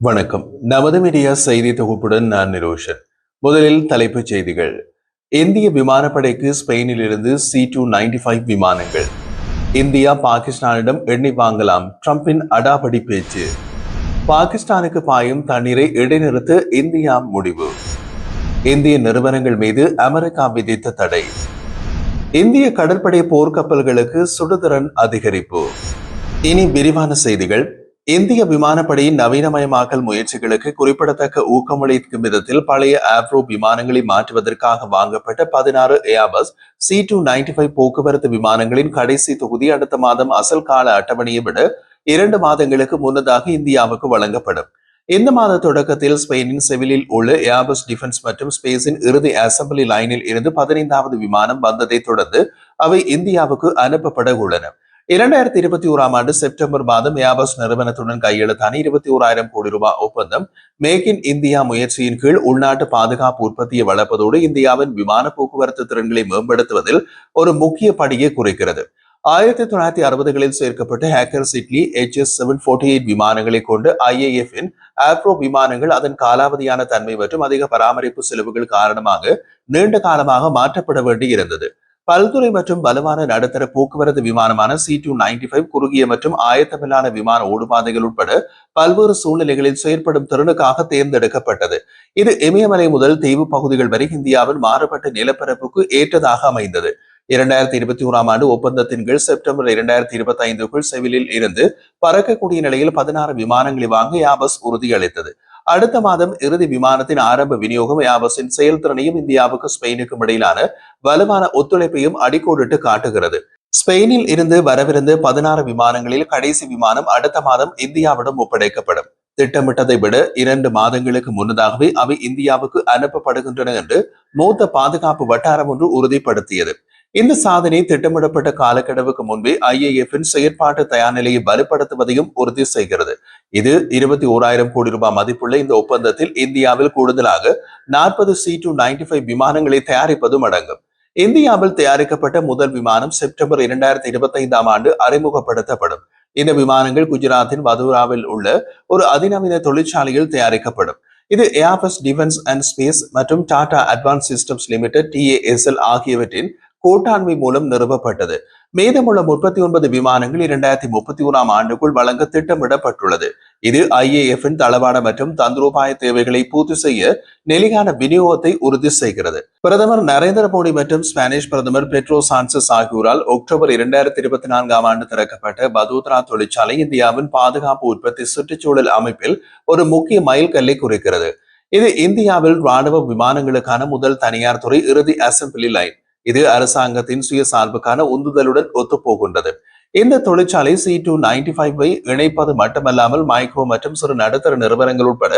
வணக்கம். நமது மீடியா செய்தி தொகுப்புடன் நான் நிரோஷன். முதலில் தலைப்புச் செய்திகள். இந்திய விமானப்படைக்கு ஸ்பெயினில் இருந்து சி டூ நைன்டி ஃபைவ் விமானங்கள். இந்தியா பாகிஸ்தானிடம் எண்ணெய் வாங்கலாம். ட்ரம்பின் அடாபடி பேச்சு. பாகிஸ்தானுக்கு பாயும் தண்ணீரை இடைநிறுத்த இந்தியா முடிவு. இந்திய நிறுவனங்கள் மீது அமெரிக்கா விதித்த தடை. இந்திய கடற்படை போர்க்கப்பல்களுக்கு சுடுதிறன் அதிகரிப்பு. இனி விரிவான செய்திகள். இந்திய விமானப்படையின் நவீனமயமாக்கல் முயற்சிகளுக்கு குறிப்பிடத்தக்க ஊக்கமளிக்கும் விதத்தில் பழைய ஆப்ரோ விமானங்களை மாற்றுவதற்காக வாங்கப்பட்ட பதினாறு Airbus C two ninety five போக்குவரத்து விமானங்களின் கடைசி தொகுதி அடுத்த மாதம் அசல் கால அட்டவணையை விட இரண்டு மாதங்களுக்கு முன்னதாக இந்தியாவுக்கு வழங்கப்படும். இந்த மாத தொடக்கத்தில் ஸ்பெயினின் செவிலில் உள்ள ஏர்பஸ் டிஃபென்ஸ் மற்றும் ஸ்பேஸின் இறுதி அசம்பிளி லைனில் இருந்து பதினைந்தாவது விமானம் வந்ததை தொடர்ந்து அவை இந்தியாவுக்கு அனுப்பப்பட உள்ளன. இரண்டாயிரத்தி இருபத்தி ஓராம் ஆண்டு செப்டம்பர் மாதம் ஏபஸ் நிறுவனத்துடன் கையெழுத்தான இருபத்தி ஓராயிரம் கோடி ரூபாய் ஒப்பந்தம் மேக் இன் இந்தியா முயற்சியின் கீழ் உள்நாட்டு பாதுகாப்பு உற்பத்தியை வளர்ப்பதோடு இந்தியாவின் விமான போக்குவரத்து திறன்களை மேம்படுத்துவதில் ஒரு முக்கிய படியை குறைக்கிறது. ஆயிரத்தி தொள்ளாயிரத்தி அறுபதுகளில் சேர்க்கப்பட்ட Hawker Siddeley H S seven forty eight விமானங்களை கொண்டு ஐஏஎஃப் இன் ஆப்ரோ விமானங்கள் அதன் காலாவதியான தன்மை மற்றும் அதிக பராமரிப்பு செலவுகள் காரணமாக நீண்ட காலமாக மாற்றப்பட வேண்டி இருந்தது பல்துறை மற்றும் வலுவான நடுத்தர போக்குவரத்து விமானமான சி டூ நைன்டி ஃபைவ் குறுகிய மற்றும் ஆயத்தமில்லான விமான ஓடுபாதைகள் உட்பட பல்வேறு சூழ்நிலைகளில் செயற்படும் திறனுக்காக தேர்ந்தெடுக்கப்பட்டது. இது இமயமலை முதல் தீவு பகுதிகள் வரை இந்தியாவின் மாறுபட்ட நிலப்பரப்புக்கு ஏற்றதாக அமைந்தது. இரண்டாயிரத்தி இருபத்தி ஓராம் ஆண்டு ஒப்பந்தத்தின் கீழ் செப்டம்பர் இரண்டாயிரத்தி இருபத்தி ஐந்துக்குள் செவிலில் இருந்து பறக்கக்கூடிய நிலையில் பதினாறு விமானங்களை வாங்க யாபஸ் உறுதியளித்தது. அடுத்த மாதம் இறுதி விமானத்தின் ஆரம்ப விநியோகம் யாபஸின் செயல்திறனையும் இந்தியாவுக்கு ஸ்பெயினுக்கும் இடையிலான வலுவான ஒத்துழைப்பையும் அடிக்கோடிட்டு காட்டுகிறது. ஸ்பெயினில் இருந்து வரவிருந்த பதினாறு விமானங்களில் கடைசி விமானம் அடுத்த மாதம் இந்தியாவிடம் ஒப்படைக்கப்படும். திட்டமிட்டதை விட இரண்டு மாதங்களுக்கு முன்னதாகவே அவை இந்தியாவுக்கு அனுப்பப்படுகின்றன என்று மூத்த பாதுகாப்பு வட்டாரம் ஒன்று உறுதிப்படுத்தியது. இந்த சாதனை திட்டமிடப்பட்ட காலக்கெடுவுக்கு முன்பே ஐஏஎஃப்பின் செயற்பாட்டு தயார் நிலையை வலுப்படுத்துவதையும் உறுதி செய்கிறது. இது இருபத்தி ஓராயிரம் கோடி ரூபாய் மதிப்புள்ள இந்த ஒப்பந்தத்தில் இந்தியாவில் கூடுதலாக நாற்பது சி டூ நைன்டி ஃபைவ் விமானங்களை தயாரிப்பதும் அடங்கும். இந்தியாவில் தயாரிக்கப்பட்ட முதல் விமானம் செப்டம்பர் இரண்டாயிரத்தி இருபத்தி ஐந்தாம் ஆண்டு அறிமுகப்படுத்தப்படும். இந்த விமானங்கள் குஜராத்தின் வதூராவில் உள்ள ஒரு அதிநவீன தொழிற்சாலையில் தயாரிக்கப்படும். இது ஏர்பஸ் டிஃபென்ஸ் அண்ட் ஸ்பேஸ் மற்றும் Tata advance systems limited TASL ஆகியவற்றின் கூட்டாண்மை மூலம் நிறுவப்பட்டது. மீதமுள்ள முப்பத்தி ஒன்பது விமானங்கள் இரண்டாயிரத்தி முப்பத்தி ஒன்றாம் ஆண்டுக்குள் வழங்க திட்டமிடப்பட்டுள்ளது. இது ஐஏஎஃப்பின் தளவாட மற்றும் தந்திரோபாய தேவைகளை பூர்த்தி செய்ய நிலையான விநியோகத்தை உறுதி செய்கிறது. பிரதமர் நரேந்திர மோடி மற்றும் ஸ்பானிஷ் பிரதமர் பெட்ரோ சான்சஸ் ஆகியோரால் அக்டோபர் இரண்டாயிரத்தி இருபத்தி நான்காம் ஆண்டு திறக்கப்பட்ட பதோத்ரா தொழிற்சாலை இந்தியாவின் பாதுகாப்பு உற்பத்தி சுற்றுச்சூழல் அமைப்பில் ஒரு முக்கிய மைல்கல்லை குறிக்கிறது. இது இந்தியாவில் ராணுவ விமானங்களுக்கான முதல் தனியார் துறை இறுதி அசம்பிளி லைன். இது அரசாங்கத்தின் சுயசார்புக்கான உந்துதலுடன் ஒத்துப்போகின்றது. இந்த தொழிற்சாலை சி டூ நைன்டி ஃபைவை இணைப்பது மட்டுமல்லாமல் மைக்ரோ மற்றும் சிறு நடுத்தர நிறுவனங்கள் உட்பட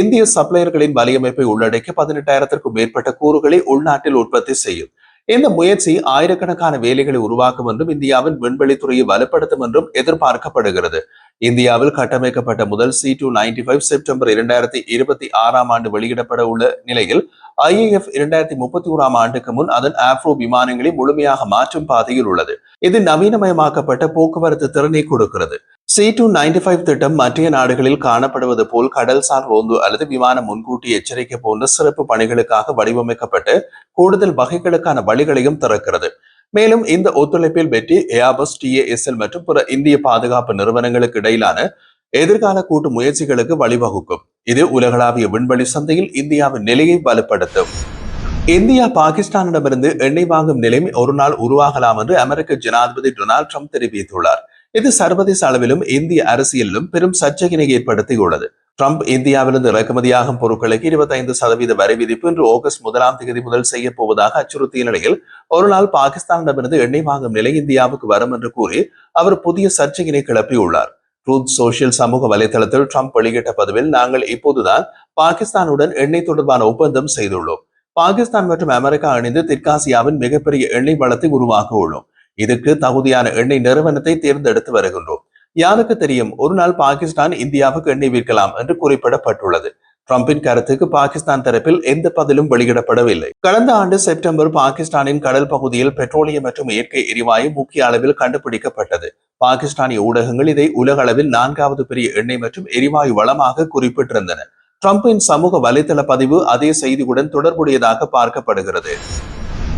இந்திய சப்ளையர்களின் வலையமைப்பை உள்ளடக்கி பதினெட்டாயிரத்திற்கும் மேற்பட்ட கூறுகளை உள்நாட்டில் உற்பத்தி செய்யும். இந்த முயற்சி ஆயிரக்கணக்கான வேலைகளை உருவாக்கும் என்றும் இந்தியாவின் விண்வெளித்துறையை வலுப்படுத்தும் என்றும் எதிர்பார்க்கப்படுகிறது. இந்தியாவில் கட்டமைக்கப்பட்ட முதல் C two ninety five September இரண்டாயிரத்தி இருபத்தி ஆறாம் ஆண்டு வெளியிடப்பட உள்ள நிலையில் ஐஏஎஃப் இரண்டாயிரத்தி முப்பத்தி ஓராம் ஆண்டுக்கு முன் அதன் ஆப்ரோ விமானங்களை முழுமையாக மாற்றும் பாதையில் உள்ளது. இது நவீனமயமாக்கப்பட்ட போக்குவரத்து திறனை கொடுக்கிறது. சி டூ நைன்டி ஃபைவ் திட்டம் மற்ற நாடுகளில் காணப்படுவது போல் கடல்சார் ரோந்து அல்லது விமான முன்கூட்டி எச்சரிக்கை போன்ற சிறப்பு பணிகளுக்காக வடிவமைக்கப்பட்டு கூடுதல் வகைகளுக்கான வழிகளையும் திறக்கிறது. மேலும் இந்த ஒத்துழைப்பில் வெற்றி ஏர்பஸ் டிஏஎஸ்எல் மற்றும் பிற இந்திய பாதுகாப்பு நிறுவனங்களுக்கு இடையிலான எதிர்கால கூட்டு முயற்சிகளுக்கு வழிவகுக்கும். இது உலகளாவிய விண்வெளி சந்தையில் இந்தியாவின் நிலையை வலுப்படுத்தும். இந்தியா பாகிஸ்தானிடமிருந்து எண்ணெய் வாங்கும் நிலைமை ஒரு நாள் உருவாகலாம் என்று அமெரிக்க ஜனாதிபதி டொனால்டு ட்ரம்ப் தெரிவித்துள்ளார். இது சர்வதேச அளவிலும் இந்திய அரசியலிலும் பெரும் சர்ச்சையினை ஏற்படுத்தியுள்ளது. ட்ரம்ப் இந்தியாவிலிருந்து இறக்குமதியாகும் பொருட்களுக்கு இருபத்தைந்து சதவீத வரி விதிப்பு இன்று ஆகஸ்ட் முதலாம் தேதி முதல் செய்ய போவதாக அச்சுறுத்திய நிலையில் ஒரு நாள் பாகிஸ்தானிடமிருந்து எண்ணெய் வாங்கும் நிலை இந்தியாவுக்கு வரும் என்று கூறி அவர் புதிய சர்ச்சையினை கிளப்பியுள்ளார். ட்ரூத் சோசியல் சமூக வலைதளத்தில் ட்ரம்ப் வெளியிட்ட பதிவில் நாங்கள் இப்போதுதான் பாகிஸ்தானுடன் எண்ணெய் தொடர்பான ஒப்பந்தம் செய்துள்ளோம். பாகிஸ்தான் மற்றும் அமெரிக்கா இணைந்து தெற்காசியாவின் மிகப்பெரிய எண்ணெய் வளத்தை உருவாக்க உள்ளோம். இதுக்கு தகுதியான எண்ணெய் நிறுவனத்தை தேர்ந்தெடுத்து வருகின்றோம். யாருக்கு தெரியும்? ஒரு நாள் பாகிஸ்தான் இந்தியாவுக்கு எண்ணெய் விற்கலாம் என்று குறிப்பிடப்பட்டுள்ளது. ட்ரம்பின் கருத்துக்கு பாகிஸ்தான் தரப்பில் எந்த பதிலும் வெளியிடப்படவில்லை. கடந்த ஆண்டு செப்டம்பர் பாகிஸ்தானின் கடல் பகுதியில் பெட்ரோலியம் மற்றும் இயற்கை எரிவாயு முக்கிய அளவில் கண்டுபிடிக்கப்பட்டது. பாகிஸ்தானிய ஊடகங்கள் இதை உலக அளவில் நான்காவது பெரிய எண்ணெய் மற்றும் எரிவாயு வளமாக குறிப்பிட்டிருந்தன. ட்ரம்பின் சமூக வலைதள பதிவு அதே செய்தியுடன் தொடர்புடையதாக பார்க்கப்படுகிறது.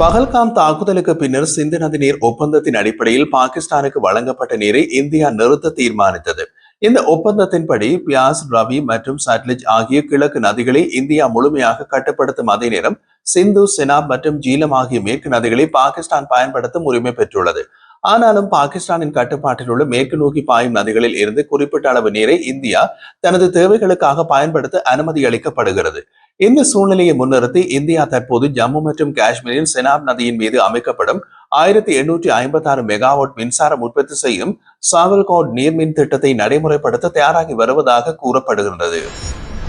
பகல்காம் தாக்குதலுக்கு பின்னர் சிந்து நதி நீர் ஒப்பந்தத்தின் அடிப்படையில் பாகிஸ்தானுக்கு வழங்கப்பட்ட நீரை இந்தியா நிறுத்த தீர்மானித்தது. இந்த ஒப்பந்தத்தின்படி பியாஸ் ரவி மற்றும் சட்லஜ் ஆகிய கிழக்கு நதிகளை இந்தியா முழுமையாக கட்டுப்படுத்தும் அதே நேரம் சிந்து செனாப் மற்றும் ஜீலம் ஆகிய மேற்கு நதிகளை பாகிஸ்தான் பயன்படுத்தும் உரிமை பெற்றுள்ளது. ஆனாலும் பாகிஸ்தானின் கட்டுப்பாட்டில் உள்ள மேற்கு நோக்கி பாயும் நதிகளில் இருந்து குறிப்பிட்ட அளவு நீரை இந்தியா தனது தேவைகளுக்காக பயன்படுத்த அனுமதி அளிக்கப்படுகிறது. இந்த சூழ்நிலையை முன்னிறுத்தி இந்தியா தற்போது ஜம்மு மற்றும் காஷ்மீரின் செனாப் நதியின் மீது அமைக்கப்படும் ஆயிரத்தி எண்ணூற்றி ஐம்பத்தி ஆறு மெகாவாட் மின்சாரம் உற்பத்தி செய்யும் சாவல்கோட் நீர்மின் திட்டத்தை நடைமுறைப்படுத்த தயாராகி வருவதாக கூறப்படுகின்றது.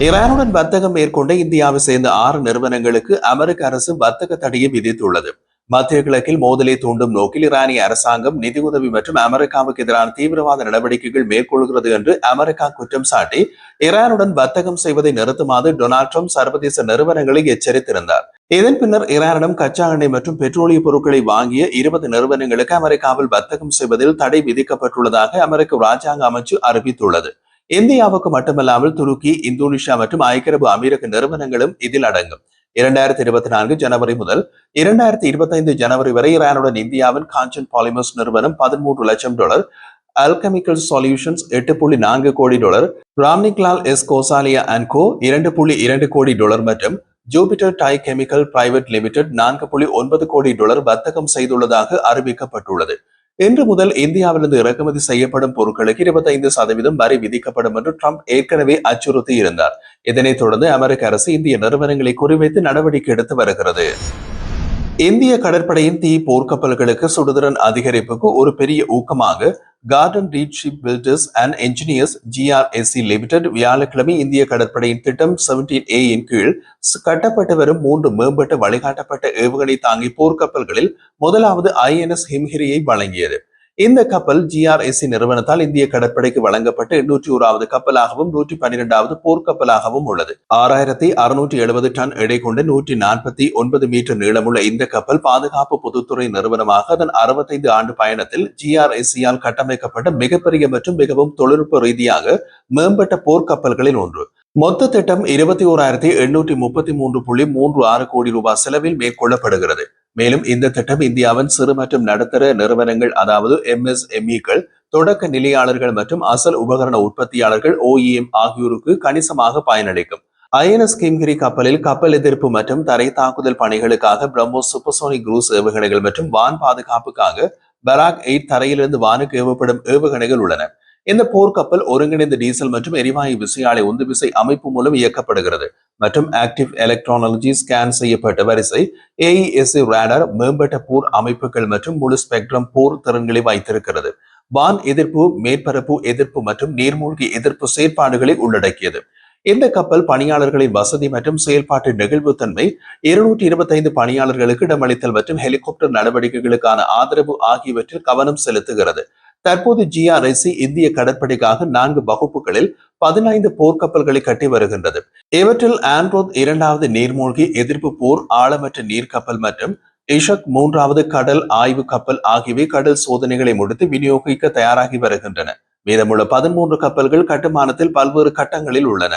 ஈரானுடன் வர்த்தகம் மேற்கொண்ட இந்தியாவை சேர்ந்த ஆறு நிறுவனங்களுக்கு அமெரிக்க அரசு வர்த்தக தடையை விதித்துள்ளது. மத்திய கிழக்கில் மோதலை தூண்டும் நோக்கில் ஈரானிய அரசாங்கம் நிதியுதவி மற்றும் அமெரிக்காவுக்கு எதிரான தீவிரவாத நடவடிக்கைகள் மேற்கொள்கிறது என்று அமெரிக்கா குற்றம் சாட்டி ஈரானுடன் வர்த்தகம் செய்வதை நிறுத்துமாறு டொனால்ட் ட்ரம்ப் சர்வதேச நிறுவனங்களை எச்சரித்திருந்தார். இதன் பின்னர் ஈரானிடம் கச்சா எண்ணெய் மற்றும் பெட்ரோலிய பொருட்களை வாங்கிய இருபது நிறுவனங்களுக்கு அமெரிக்காவில் வர்த்தகம் செய்வதில் தடை விதிக்கப்பட்டுள்ளதாக அமெரிக்க ராஜாங்க அமைச்சு அறிவித்துள்ளது. இந்தியாவுக்கு மட்டுமல்லாமல் துருக்கி இந்தோனேஷியா மற்றும் ஐக்கிய அரபு அமீரக நிறுவனங்களும் இதில் அடங்கும். இரண்டாயிரத்தி இருபத்தி நான்கு ஜனவரி முதல் இரண்டாயிரத்தி இருபத்தி ஐந்து ஜனவரி வரை இரானுடன் இந்தியாவின் காஞ்சன் பாலிமர்ஸ் நிறுவனம் பதிமூன்று லட்சம் டாலர் அல்கெமிக்கல் சொல்யூஷன்ஸ் எட்டு புள்ளி நான்கு கோடி dollar Ramniklal S Gosalia and Co இரண்டு புள்ளி இரண்டு கோடி டாலர் மற்றும் Jupiter Dye Chemical Private Limited நான்கு புள்ளி ஒன்பது கோடி டாலர் வர்த்தகம் செய்துள்ளதாக அறிவிக்கப்பட்டுள்ளது. இன்று முதல் இந்தியாவிலிருந்து இறக்குமதி செய்யப்படும் பொருட்களுக்கு இருபத்தைந்து சதவீதம் வரி விதிக்கப்படும் என்று ட்ரம்ப் ஏற்கனவே அச்சுறுத்தி இருந்தார் இதனைத் தொடர்ந்து அமெரிக்க அரசு இந்திய நிறுவனங்களை குறிவைத்து நடவடிக்கை எடுத்து வருகிறது. இந்திய கடற்படையின் தீ போர்க்கப்பல்களுக்கு சுடுதிறன் அதிகரிப்புக்கு ஒரு பெரிய ஊக்கமாக Garden Reach Ship Builders and Engineers GRSC Limited வியாழக்கிழமை இந்திய கடற்படையின் திட்டம் செவன்டீன் ஏ இன் கீழ் கட்டப்பட்டு வரும் மூன்று மேம்பட்ட வழிகாட்டப்பட்ட ஏவுகணை தாங்கி போர்க்கப்பல்களில் முதலாவது ஐஎன்எஸ் ஹிம்ஹிரியை வழங்கியது. இந்த கப்பல் ஜிஆர்எஸ்சி நிறுவனத்தால் இந்திய கடற்படைக்கு வழங்கப்பட்ட எண்ணூற்றி ஓராவது கப்பலாகவும் நூற்றி பன்னிரெண்டாவது போர்க்கப்பலாகவும் உள்ளது. ஆறாயிரத்தி அறுநூற்றி எழுபது டன் எடை கொண்ட நூற்றி நாற்பத்தி ஒன்பது மீட்டர் நீளமுள்ள இந்த கப்பல் பாதுகாப்பு பொதுத்துறை நிறுவனமாக அதன் அறுபத்தைந்து ஆண்டு பயணத்தில் ஜிஆர்எஸ்சியால் கட்டமைக்கப்பட்ட மிகப்பெரிய மற்றும் மிகவும் தொழில்நுட்ப ரீதியாக மேம்பட்ட போர்க்கப்பல்களில் ஒன்று. மொத்த திட்டம் இருபத்தி ஓராயிரத்தி எண்ணூற்றி முப்பத்தி மூன்று புள்ளி மூன்று ஆறு கோடி ரூபாய் செலவில் மேற்கொள்ளப்படுகிறது. மேலும் இந்த திட்டம் இந்தியாவின் சிறு மற்றும் நடுத்தர நிறுவனங்கள் அதாவது எம்எஸ்எம்இக்கள் தொடக்க நிலையாளர்கள் மற்றும் அசல் உபகரண உற்பத்தியாளர்கள் ஓஇஎம் ஆகியோருக்கு கணிசமாக பயனளிக்கும். ஐஎன்எஸ் கிம்கிரி கப்பலில் கப்பல் எதிர்ப்பு மற்றும் தரை தாக்குதல் பணிகளுக்காக பிரம்மோஸ் சூப்பர்சோனிக் குரூஸ் ஏவுகணைகள் மற்றும் வான் பாதுகாப்புக்காக பராக் எயிட் தரையிலிருந்து வானுக்கு ஏவப்படும் ஏவுகணைகள் உள்ளன. இந்த போர்க்கப்பல் ஒருங்கிணைந்த டீசல் மற்றும் எரிவாயு விசையாழை உந்து விசை அமைப்பு மூலம் இயக்கப்படுகிறது மற்றும் ஆக்டிவ் எலக்ட்ரானாலஜி ஸ்கேன் செய்யப்பட்ட வரிசை ஏஇஎஸ்சி ரேடார் மேம்பட்ட போர் அமைப்புகள் மற்றும் முழு ஸ்பெக்ட்ரம் போர் திறன்களை வைத்திருக்கிறது. வான் எதிர்ப்பு மேற்பரப்பு எதிர்ப்பு மற்றும் நீர்மூழ்கி எதிர்ப்பு செயற்பாடுகளை உள்ளடக்கியது. இந்த கப்பல் பணியாளர்களின் வசதி மற்றும் செயல்பாட்டு நெகிழ்வுத்தன்மை இருநூற்றி இருபத்தைந்து பணியாளர்களுக்கு இடமளித்தல் மற்றும் ஹெலிகாப்டர் நடவடிக்கைகளுக்கான ஆதரவு ஆகியவற்றில் கவனம் செலுத்துகிறது. தற்போது ஜிஆர்ஐசி இந்திய கடற்படைக்காக நான்கு வகுப்புகளில் பதினைந்து போர்க்கப்பல்களை கட்டி வருகின்றது. இவற்றில் ஆண்ட்ரோத் இரண்டாவது நீர்மூழ்கி எதிர்ப்பு போர் ஆழமற்ற நீர்க்கப்பல் மற்றும் இஷக் மூன்றாவது கடல் ஆய்வு கப்பல் ஆகியவை கடல் சோதனைகளை முடித்து விநியோகிக்க தயாராகி வருகின்றன. மீதமுள்ள பதிமூன்று கப்பல்கள் கட்டுமானத்தில் பல்வேறு கட்டங்களில் உள்ளன.